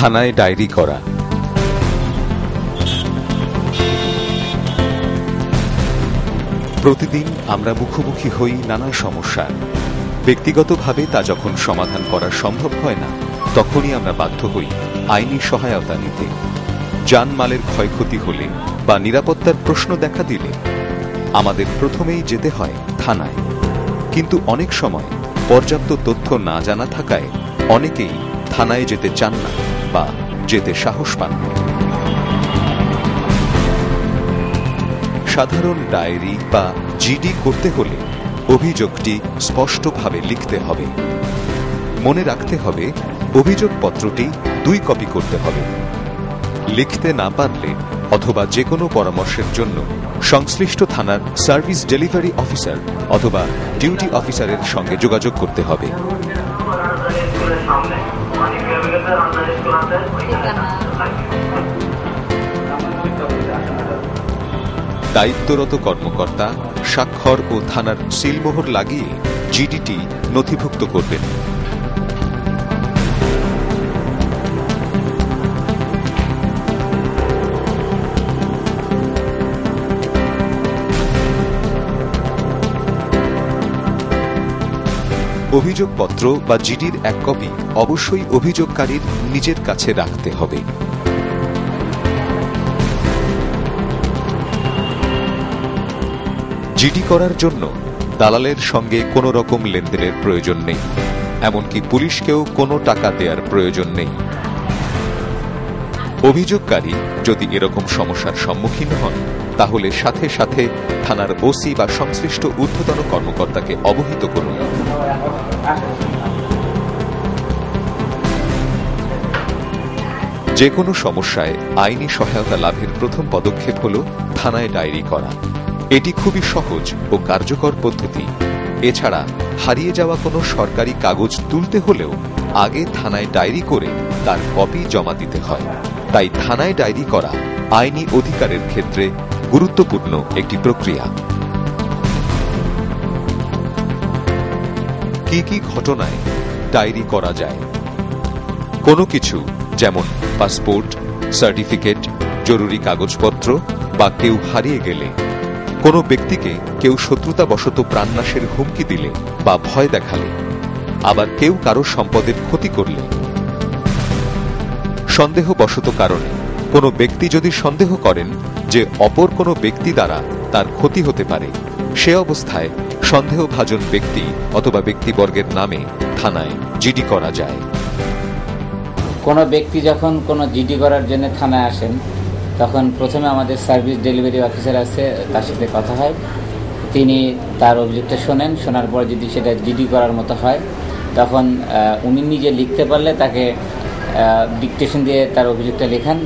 থানায় ডায়েরি করা। প্রতিদিন আমরা মুখোমুখি হই নানা সমস্যার ব্যক্তিগতভাবে তা যখন সমাধান করা সম্ভব হয় না, তখনই আমরা বাধ্য হই আইনি সহায়তা নিতে। জানমালের ক্ষয়ক্ষতি হলে বা নিরাপত্তার প্রশ্ন দেখা দিলে আমাদের প্রথমেই যেতে হয় থানায়। কিন্তু অনেক সময় পর্যাপ্ত তথ্য না জানা থাকায় অনেকেই থানায় যেতে চান না। বা যেতে সাহস পান সাধারণ ডায়েরি বা জিডি করতে হলে অভিযোগটি স্পষ্টভাবে লিখতে হবে। মনে রাখতে হবে, অভিযোগপত্রটি দুই কপি করতে হবে। লিখতে না পারলে অথবা যে কোনো পরামর্শের জন্য সংশ্লিষ্ট থানার সার্ভিস ডেলিভারি অফিসার অথবা ডিউটি অফিসারের সঙ্গে যোগাযোগ করতে হবে। দায়িত্বরত কর্মকর্তা স্বাক্ষর ও থানার সিলমোহর লাগিয়ে জিডিটি নথিভুক্ত করবেন। অভিযোগপত্র বা জিডির এক কপি অবশ্যই অভিযোগকারীর নিজের কাছে রাখতে হবে। জিডি করার জন্য দালালের সঙ্গে কোনো রকম লেনদেনের প্রয়োজন নেই, এমনকি পুলিশকেও কোনো টাকা দেওয়ার প্রয়োজন নেই। অভিযোগকারী যদি এরকম সমস্যার সম্মুখীন হন, তাহলে সাথে সাথে থানার ওসি বা সংশ্লিষ্ট ঊর্ধ্বতন কর্মকর্তাকে অবহিত করুন। যে কোনো সমস্যায় আইনি সহায়তা লাভের প্রথম পদক্ষেপ হল থানায় ডায়েরি করা। এটি খুবই সহজ ও কার্যকর পদ্ধতি। এছাড়া হারিয়ে যাওয়া কোনো সরকারি কাগজ তুলতে হলেও আগে থানায় ডায়েরি করে তার কপি জমা দিতে হয়। তাই থানায় ডায়েরি করা আইনি অধিকারের ক্ষেত্রে গুরুত্বপূর্ণ একটি প্রক্রিয়া। কি কি ঘটনায় ডায়েরি করা যায়? কোনো কিছু যেমন পাসপোর্ট, সার্টিফিকেট, জরুরি কাগজপত্র বা কেউ হারিয়ে গেলে, কোনো ব্যক্তিকে কেউ শত্রুতাবশত প্রাণনাশের হুমকি দিলে বা ভয় দেখালে, আবার কেউ কারও সম্পদের ক্ষতি করলে সন্দেহবশত কারণে। কোনো ব্যক্তি যদি সন্দেহ করেন যে অপর কোনো ব্যক্তি দ্বারা তার ক্ষতি হতে পারে, সে অবস্থায় সন্দেহভাজন ব্যক্তি অথবা ব্যক্তিবর্গের নামে থানায় জিডি করা যায়। কোনো ব্যক্তি যখন কোনো জিডি করার জন্য থানায় আসেন, তখন প্রথমে আমাদের সার্ভিস ডেলিভারি অফিসার আছে, তার সাথে কথা হয়। তিনি তার অভিযোগটা শোনেন, শোনার পর যদি সেটা জিডি করার মতো হয়, তখন উনি নিজে লিখতে পারলে তাকে ডিকটেশন দিয়ে তার অভিযোগটা লেখান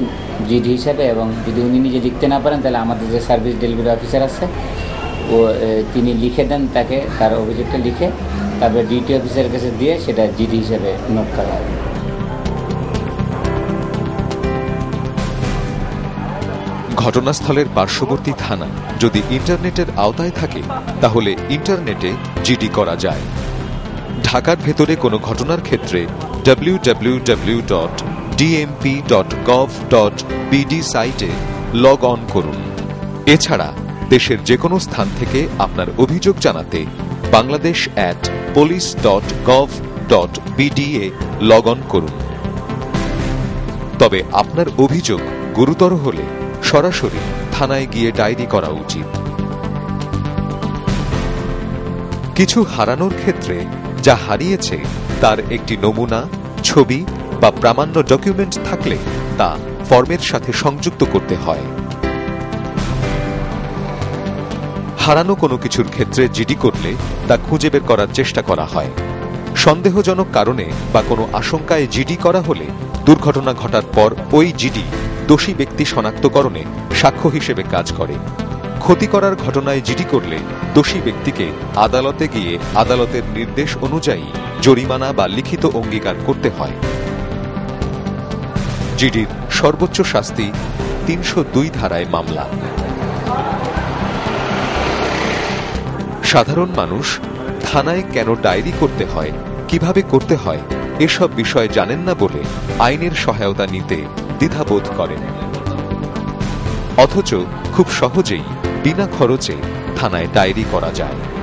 জিডি হিসাবে, এবং যদি উনি নিজে লিখতে না পারেন, তাহলে আমাদের যে সার্ভিস ডেলিভারি অফিসার আছে, ও তিনি লিখে দেন তাকে, তার অভিযোগটা লিখে, তারপরে ডিউটি অফিসারের কাছে দিয়ে সেটা জিডি হিসাবে নোট করা হয়। ঘটনাস্থলের পার্শ্ববর্তী থানা, যদি ইন্টারনেটের আওতায় থাকে, তাহলে ইন্টারনেটে জিডি করা যায়। ঢাকার ভেতরে কোনো ঘটনার ক্ষেত্রে বিডি সাইটে লগ অন করুন। এছাড়া দেশের যে কোনো স্থান থেকে আপনার অভিযোগ জানাতে Bangladesh at police dot gov dot BD log on করুন। তবে আপনার অভিযোগ গুরুতর হলে সরাসরি থানায় গিয়ে ডায়েরি করা উচিত। কিছু হারানোর ক্ষেত্রে যা হারিয়েছে তার একটি নমুনা, ছবি বা প্রামাণ্য ডকুমেন্ট থাকলে তা ফর্মের সাথে সংযুক্ত করতে হয়। হারানো কোনো কিছুর ক্ষেত্রে জিডি করলে তা খুঁজে বের করার চেষ্টা করা হয়। সন্দেহজনক কারণে বা কোনো আশঙ্কায় জিডি করা হলে দুর্ঘটনা ঘটার পর ওই জিডি দোষী ব্যক্তি শনাক্তকরণে সাক্ষ্য হিসেবে কাজ করে। ক্ষতি করার ঘটনায় জিডি করলে দোষী ব্যক্তিকে আদালতে গিয়ে আদালতের নির্দেশ অনুযায়ী জরিমানা বা লিখিত অঙ্গীকার করতে হয়। জিডির সর্বোচ্চ শাস্তি তিনশো দুই ধারায় মামলা। সাধারণ মানুষ থানায় কেন ডায়েরি করতে হয়, কীভাবে করতে হয়, এসব বিষয় জানেন না বলে আইনের সহায়তা নিতে দ্বিধাবোধ করেন। অথচ খুব সহজেই বিনা খরচে থানায় ডায়েরি করা যায়।